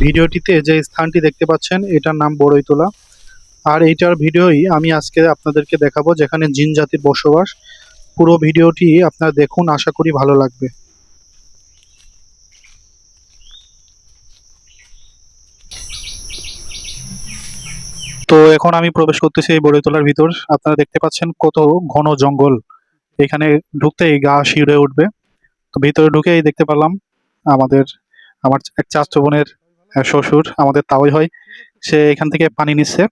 ভিডিওটিতে যে স্থানটি দেখতে পাচ্ছেন, এটার নাম বড়ইতলা। আর এইটার ভিডিওই আমি আজকে আপনাদেরকে দেখাবো যেখানে জিন জাতির বসবাস। পুরো ভিডিওটি আপনারা দেখুন, আশা করি ভালো লাগবে। তো এখন আমি প্রবেশ করতেছি এই বড়ইতলার ভিতর। আপনারা দেখতে পাচ্ছেন কত ঘন জঙ্গল। এখানে ঢুকতেই গা শিউরে উঠবে। তো ভিতরে ঢুকেই দেখতে পেলাম আমাদের, আমার এক চাচতো বোনের শ্বশুর আমাদের তাওই হয়। সে এখান থেকে পানি নিচ্ছে।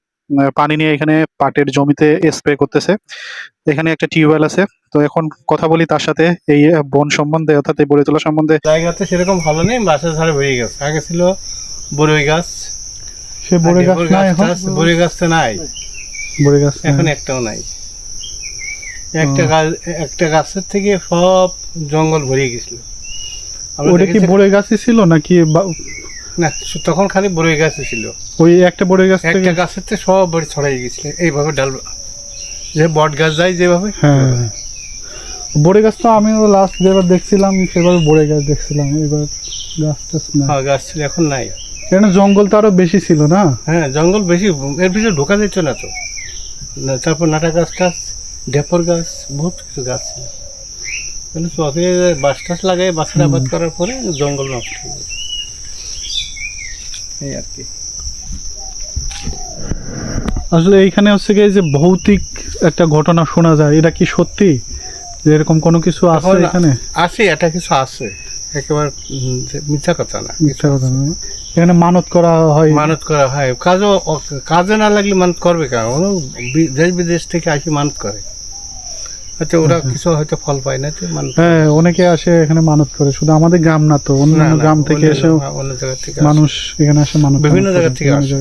পানি নিয়ে এখানে পাটের জমিতে স্প্রে করতেছে। এখানে একটা টিউবওয়েল আছে। তো এখন কথা বলি তার সাথে এই বন সম্বন্ধে অর্থাৎ এই বড়ি তোলা সম্বন্ধে। জায়গাতে সেরকম ভালো নেই বাসের ধারে বেরিয়ে গেছে। আগে ছিল বড়ই গাছ। সে বড়ি গাছ এখন? গাছ বড়ই গাছ তো নাই। বড়ি গাছ এখন একটাও নাই। একটা গাছ একটা গাছের থেকে সব জঙ্গল ভরিয়ে গেছিল। ওটা কি দেখেছি- বড়ি গাছই ছিল নাকি বা- না তখন খালি বড়ই গাছ ছিল। ওই একটা বড়ি গাছ একটা গাছের থেকে সব বড়ি ছড়াই গেছিল। এইভাবে ডাল যে বট গাছ যায় যেভাবে। হ্যাঁ বড়ি গাছ তো আমিও লাস্ট যেবার দেখছিলাম সেবার বড়ি গাছ দেখছিলাম। এবার গাছ টাছ না হ্যাঁ গাছ ছিল এখন নাই। এখানে জঙ্গল তো আরও বেশি ছিল না? হ্যাঁ জঙ্গল বেশি। এর ভিতরে ঢোকা যেত না তো। তারপর নাটা গাছ টাছ ডেপর গাছ বহুত কিছু গাছ ছিল। কিন্তু চকে বাস টাস লাগাই বাসের আবাদ করার পরে জঙ্গল নষ্ট হয়ে গেছে। এই আর কি। আসলে এইখানে হচ্ছে কি যে ভৌতিক একটা ঘটনা শোনা যায় এটা কি সত্যি? যে এরকম কোনো কিছু আছে এখানে আছে এটা কিছু আছে। একেবারে যে মিথ্যা কথা না। মিথ্যা কথা না। এখানে মানত করা হয়। মানত করা হয়। কাজও কাজে না লাগলে মানত করবে কেন? দেশ বিদেশ থেকে আসি মানত করে। হয়তো ওরা কিছু হয়তো ফল পায় না হ্যাঁ অনেকে আসে এখানে মানত করে শুধু আমাদের গ্রাম না তো না, গ্রাম থেকে অন্য- এসেও অন্য জায়গা থেকে আসে। মানুষ এখানে আসে মানত বিভিন্ন জায়গা থেকে আসে।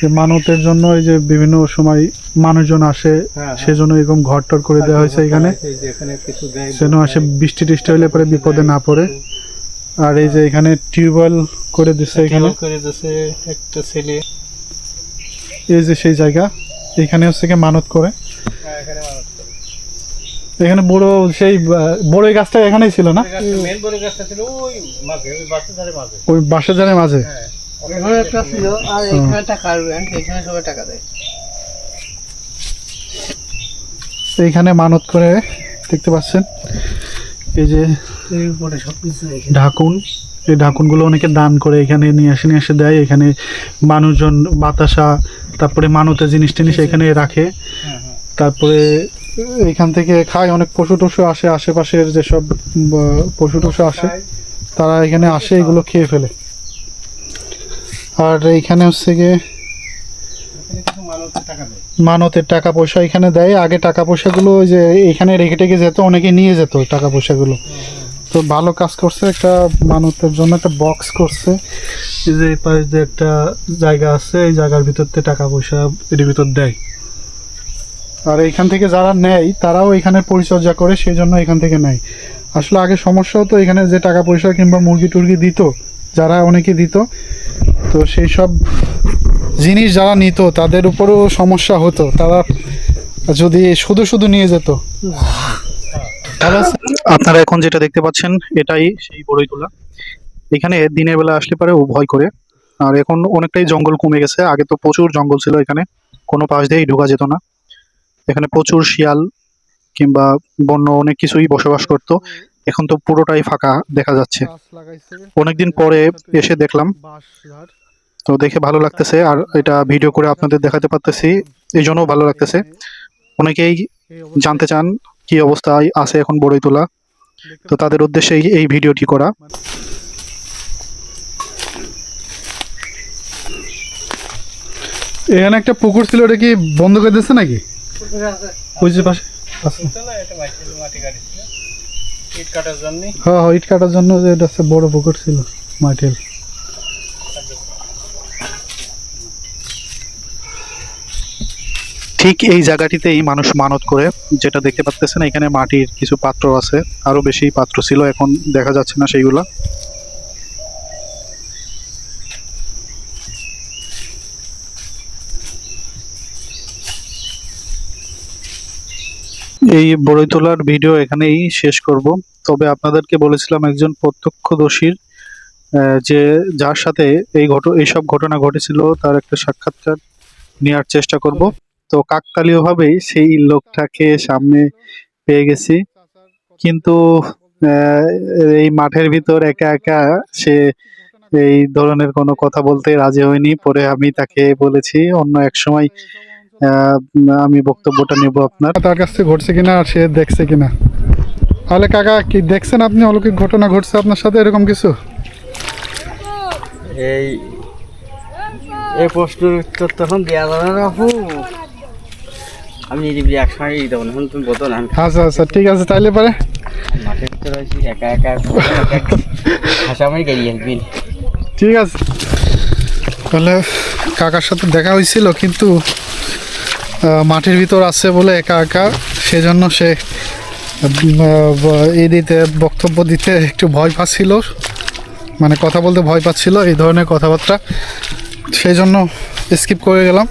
যে মানতের জন্য এই যে বিভিন্ন সময় মানুষজন আসে হ্যাঁ, সেজন্য এরকম ঘর টর করে দেওয়া হয়েছে এখানে। এই যে এখানে কিছু দেয় যেন আসে বৃষ্টি টিষ্টি হলে পরে বিপদে না পড়ে। আর এই যে এখানে টিউবওয়েল করে দিচ্ছে এখানে। করে দিয়েছে একটা ছেলে। এই যে সেই জায়গা এখানে হচ্ছে কি মানত করে। এখানে মানত করে। এখানে বড় সেই আহ, বড় এই গাছটা এখানেই ছিল না? মেন বড় গাছটা ছিল ওই মাঝে ওই বাসের ধারে মাঝে। ওই বাসের জানের মাঝে? হ্যাঁ। এখানে একটা ছিল আর এখানে টাকা ব্যাংক এখানে সবাই টাকা দেয়। এইখানে মানত করে দেখতে পাচ্ছেন। এই যে এর উপরে সব কিছু এখানে। ঢাকুন এই ঢাকুনগুলো অনেকে দান করে এখানে নিয়ে আসে নিয়ে এসে দেয়। এখানে মানুষজন বাতাসা তারপরে মানতের জিনিস টিনিস এখানে রাখে। হ্যাঁ, তারপরে এখান থেকে খায়, অনেক পশু টশু আসে, আশেপাশের যেসব পশু টশু আসে, তারা এখানে আসে, এগুলো খেয়ে ফেলে। আর এইখানে হচ্ছে গিয়ে মানতের টাকা পয়সা এখানে দেয়। আগে টাকা পয়সাগুলো ওই যে এখানে রেখে টেখে যেত, অনেকে নিয়ে যেত টাকা পয়সাগুলো। তো ভালো কাজ করছে একটা মানতের জন্য, একটা বক্স করছে। যে পাশে যে একটা জায়গা আছে, এই জায়গার ভিতর থেকে টাকা পয়সা এর ভিতর দেয়। আর এখান থেকে যারা নেয়, তারাও এখানে পরিচর্যা করে, সেই জন্য এখান থেকে নেয়। আসলে আগে সমস্যা হতো এখানে যে টাকা পয়সা কিংবা মুরগি টুরগি দিত, যারা অনেকে দিত। তো সেই সব জিনিস যারা নিত, তাদের উপরও সমস্যা হতো। তারা যদি শুধু শুধু নিয়ে যেত। আপনারা এখন যেটা দেখতে পাচ্ছেন, এটাই সেই বড়ইতলা। এখানে দিনের বেলা আসলে পারে ও ভয় করে। আর এখন অনেকটাই জঙ্গল কমে গেছে। আগে তো প্রচুর জঙ্গল ছিল এখানে। কোনো পাশ দিয়েই ঢোকা যেত না। এখানে প্রচুর শিয়াল কিংবা বন্য অনেক কিছুই বসবাস করতো। এখন তো পুরোটাই ফাঁকা দেখা যাচ্ছে। অনেকদিন পরে এসে দেখলাম। তো দেখে ভালো লাগতেছে। আর এটা ভিডিও করে আপনাদের দেখাতে পারতেছি। এই জন্য ভালো লাগতেছে। অনেকেই জানতে চান কি অবস্থায় আছে এখন বড়ই তোলা তো তাদের উদ্দেশ্যে এই- এই ভিডিওটি করা। এখানে একটা পুকুর ছিল ওটা কি বন্ধ করে দিচ্ছে নাকি? ওই পাশে হ্যাঁ হ্যাঁ ইট কাটার জন্য যে এটা বড় পুকুর ছিল, মাটির। ঠিক এই জায়গাটিতেই মানুষ মানত করে, যেটা দেখতে পাচ্ছেন এখানে মাটির কিছু পাত্র আছে, আরও বেশি পাত্র ছিল, এখন দেখা যাচ্ছে না সেইগুলা। এই বড়ইতলার ভিডিও এখানেই শেষ করব। তবে আপনাদেরকে বলেছিলাম একজন প্রত্যক্ষদর্শীর যে যার সাথে এই ঘট, এইসব ঘটনা ঘটেছিল তার একটা সাক্ষাৎকার নেওয়ার চেষ্টা করব। তো কাকতালীয়ভাবেই সেই লোকটাকে সামনে পেয়ে গেছি। কিন্তু এই মাঠের ভিতর একা একা সে এই ধরনের কোনো কথা বলতে রাজি হয়নি। পরে আমি তাকে বলেছি, অন্য এক সময় আমি বক্তব্যটা নেব আপনার। তার কাছ থেকে ঘটছে কিনা আর সে দেখছে কিনা? তাহলে কাকা কি দেখছেন আপনি? অলৌকিক ঘটনা ঘটছে আপনার সাথে এরকম কিছু? এই এই প্রশ্নের উত্তর তখন দেওয়া যাবে না আপু। আমি নিরিবিলি একসময় এই দেবো না এখন তুমি বলো না। আচ্ছা আচ্ছা ঠিক আছে তাইলে পারে। ভিতরে আছি একা একা ঠিক আছে। তাহলে কাকার সাথে দেখা হয়েছিল কিন্তু মাটির ভিতর আছে বলে একা একা। সেজন্য সে এই দিতে বক্তব্য দিতে একটু ভয় পাচ্ছিল। মানে কথা বলতে ভয় পাচ্ছিল এই ধরনের কথাবার্তা। সেই জন্য স্কিপ করে গেলাম।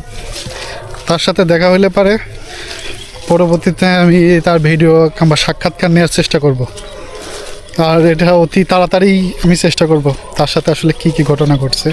তার সাথে দেখা হইলে পারে পরবর্তীতে আমি তার ভিডিও কিংবা সাক্ষাৎকার নেওয়ার চেষ্টা করব। আর এটা অতি তাড়াতাড়ি আমি চেষ্টা করব তার সাথে আসলে কি কি ঘটনা ঘটছে।